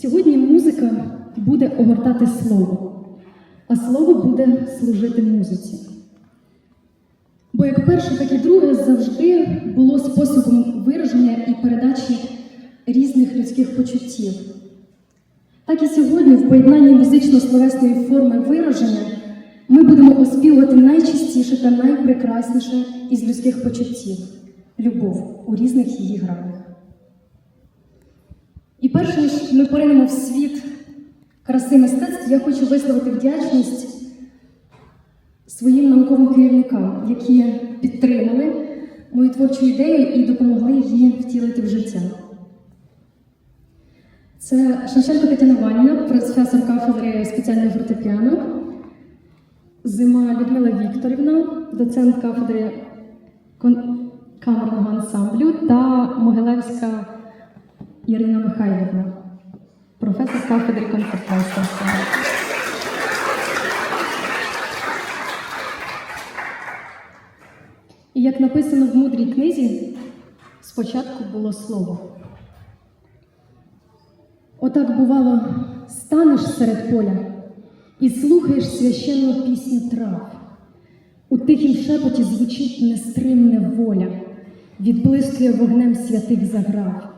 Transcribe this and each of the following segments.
Сьогодні музика буде огортати слово, а слово буде служити музиці. Бо як перше, так і друге завжди було способом вираження і передачі різних людських почуттів. Так і сьогодні, в поєднанні музично-словесної форми вираження, ми будемо оспівувати найчистіше та найпрекрасніше із людських почуттів любов у різних її гранях. І перш ніж ми поринемо в світ краси мистецтв, я хочу висловити вдячність своїм науковим керівникам, які підтримали мою творчу ідею і допомогли її втілити в життя. Це Шевченко Тетяна Ванівна, професор кафедри спеціального фортепіано, Зима Людмила Вікторівна, доцент кафедри камерного ансамблю та Могилевська Ірина Михайлівна, професор кафедри концертмейстерства. І як написано в мудрій книзі, спочатку було слово. Отак бувало, станеш серед поля і слухаєш священну пісню трав. У тихім шепоті звучить нестримне воля, відблискує вогнем святих заграв.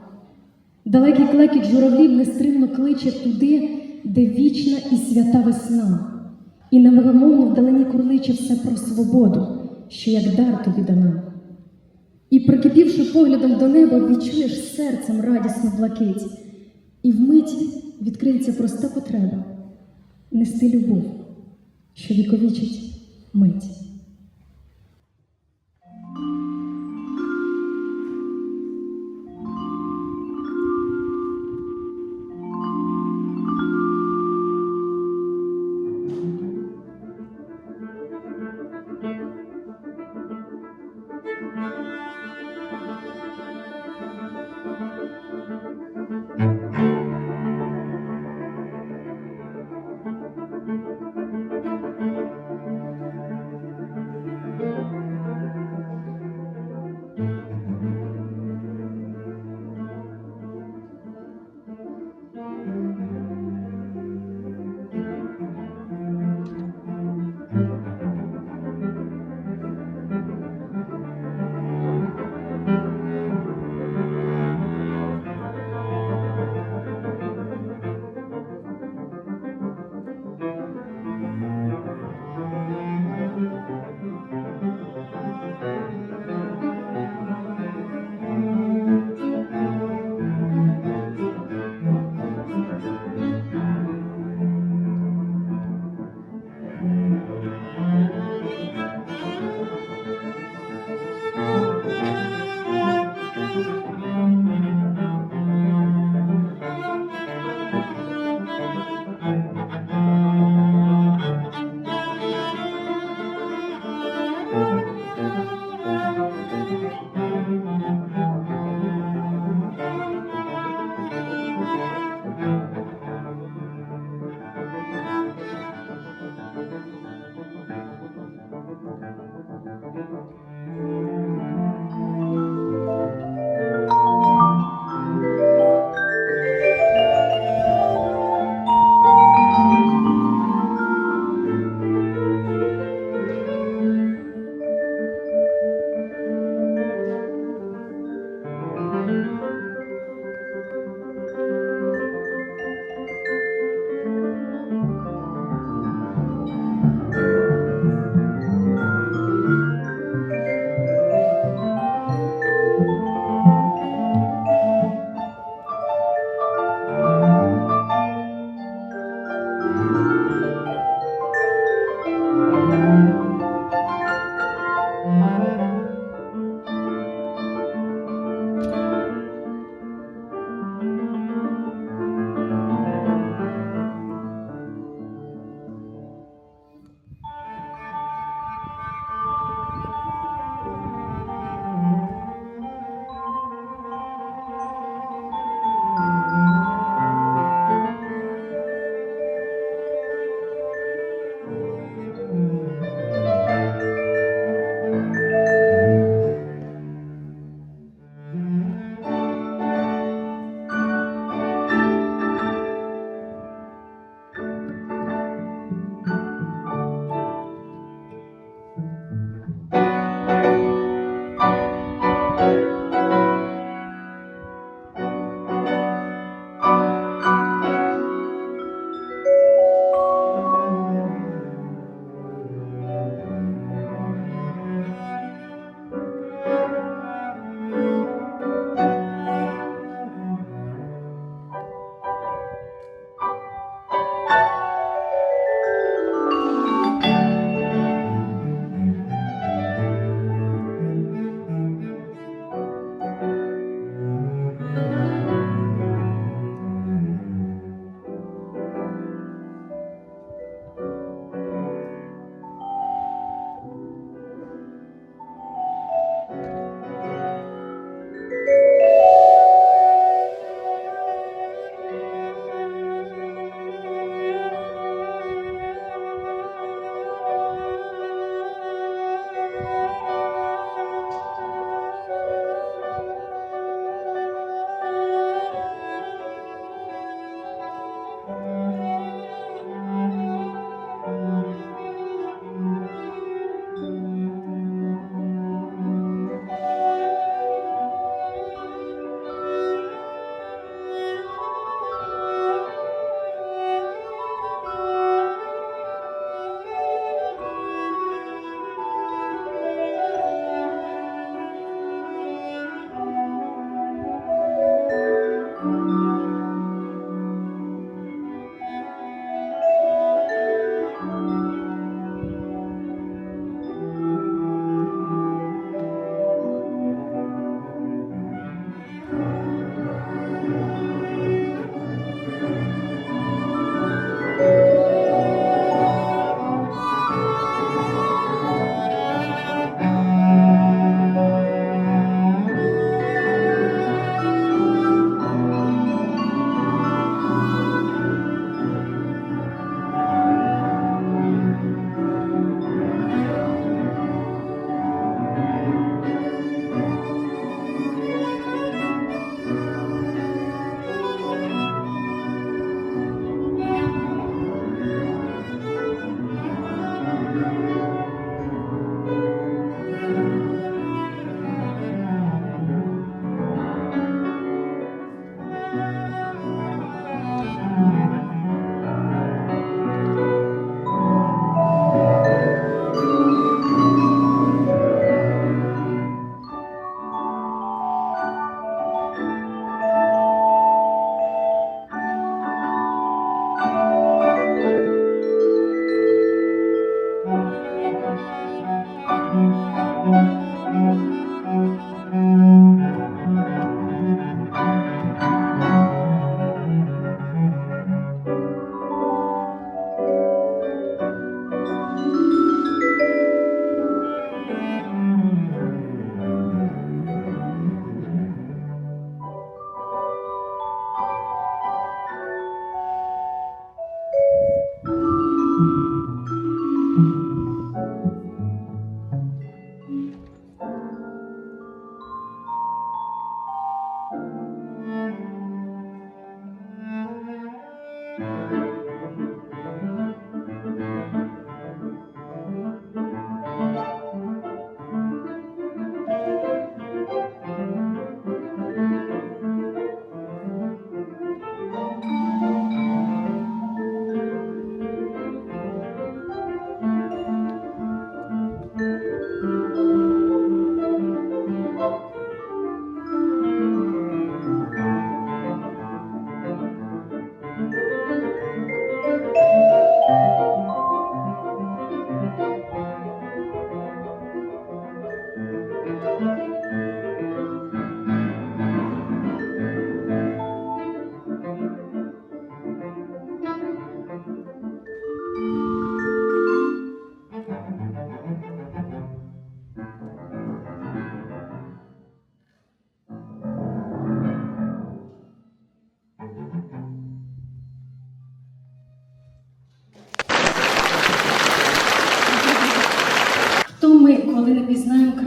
Далекий клекіт журавлів нестримно кличе туди, де вічна і свята весна, і невимовно вдалині курличе все про свободу, що як дар тобі дана. І, прикипівши поглядом до неба, відчуєш серцем радісну блакить, і вмить відкриється проста потреба нести любов, що віковічить мить.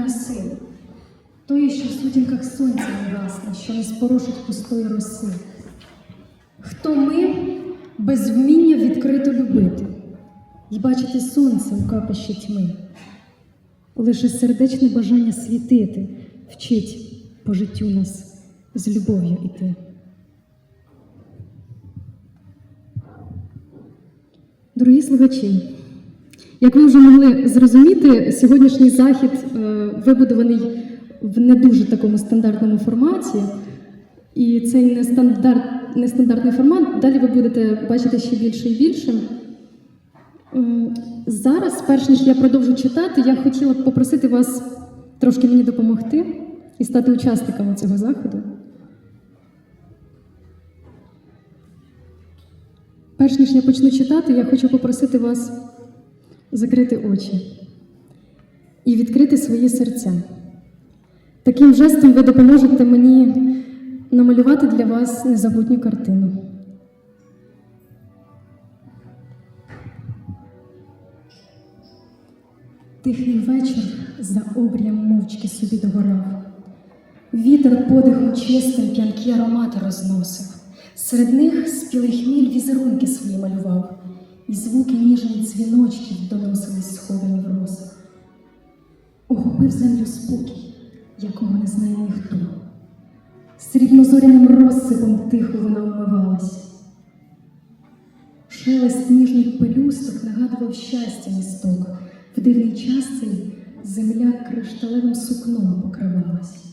Пізнаємо краси? Тої, що в сутінках сонця не що не спорушить пустої роси. Хто ми без вміння відкрито любити і бачити сонце у капищі тьми? Лише сердечне бажання світити вчить по життю нас з любов'ю іти. Дорогі слухачі, як ви вже могли зрозуміти, сьогоднішній захід е, вибудований в не дуже такому стандартному форматі. І цей нестандарт, нестандартний формат далі ви будете бачити ще більше і більше. Зараз, перш ніж я продовжу читати, я хотіла б попросити вас трошки мені допомогти і стати учасниками цього заходу. Перш ніж я почну читати, я хочу попросити вас закрити очі і відкрити свої серця. Таким жестом ви допоможете мені намалювати для вас незабутню картину. Тихий вечір за обрієм мовчки собі догорав. Вітер подихом чистим п'янкі аромати розносив. Серед них спілий хміль візерунки свої малював, і звуки ніжних дзвіночків доносились сховані в роз. Охопив землю спокій, якого не знає ніхто. Срібнозоряним розсипом тихо вона вмивалась. Шелест ніжних пелюсток нагадував щастя місток. В дивний час цей земля кришталевим сукном покривалась.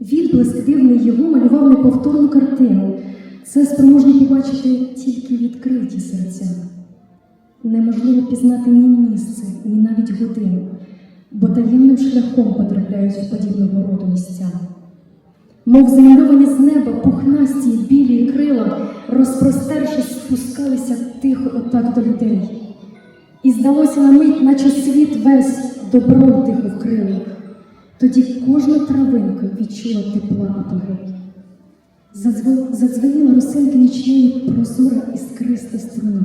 Відблиск дивний його малював неповторну картину. Це спроможні побачити тільки відкриті серця. Неможливо пізнати ні місце, ні навіть годину, бо таємним шляхом потрапляють в подібного роду місця. Мов замальовані з неба пухнасті й білі крила, розпростершись, спускалися тихо отак до людей. І здалося на мить, наче світ весь добром тихо вкрили. Тоді кожна травинка відчула тепла. Задзв- Задзвеніла росинки нічної прозора іскриста струна.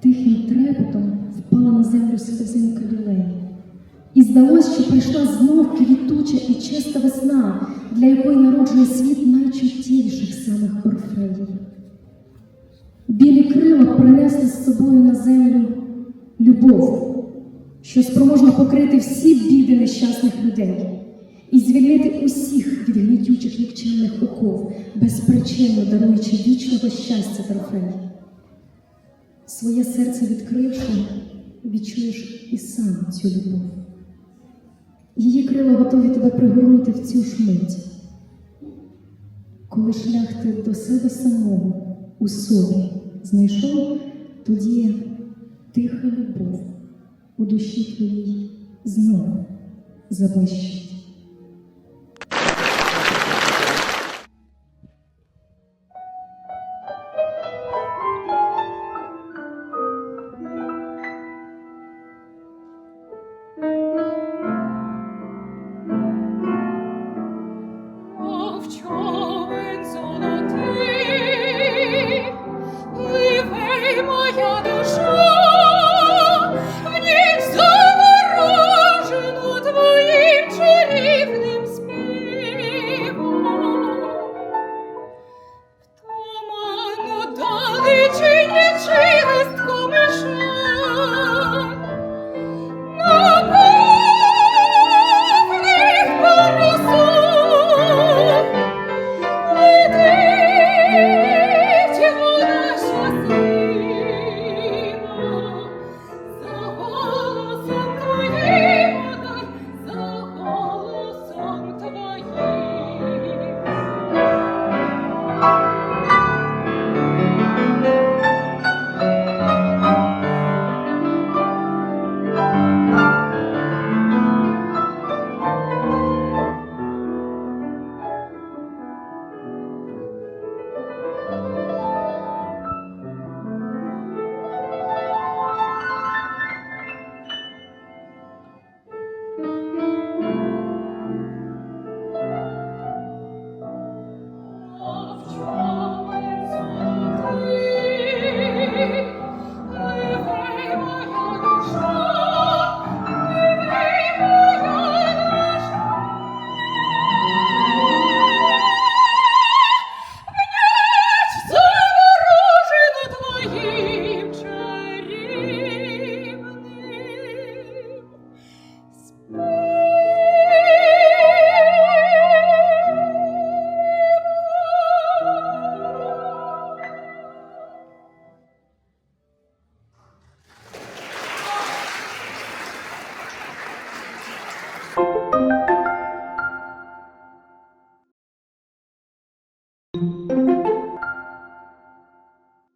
Тихим трепетом впала на землю сльозинка лілей. І здалось, що прийшла знов квітуча і чиста весна, для якої народжує світ найчутіших самих орфеїв. Білі крила принесли з собою на землю любов, що спроможна покрити всі біди нещасних людей і звільнити усіх від гнітючих нікчемних оков, безпричинно даруючи вічного щастя Трофеї. Своє серце відкривши, відчуєш і сам цю любов. Її крила готові тебе пригорнути в цю ж мить. Коли шлях ти до себе самого у собі знайшов, тоді тиха любов у душі твоїй знову заблищить.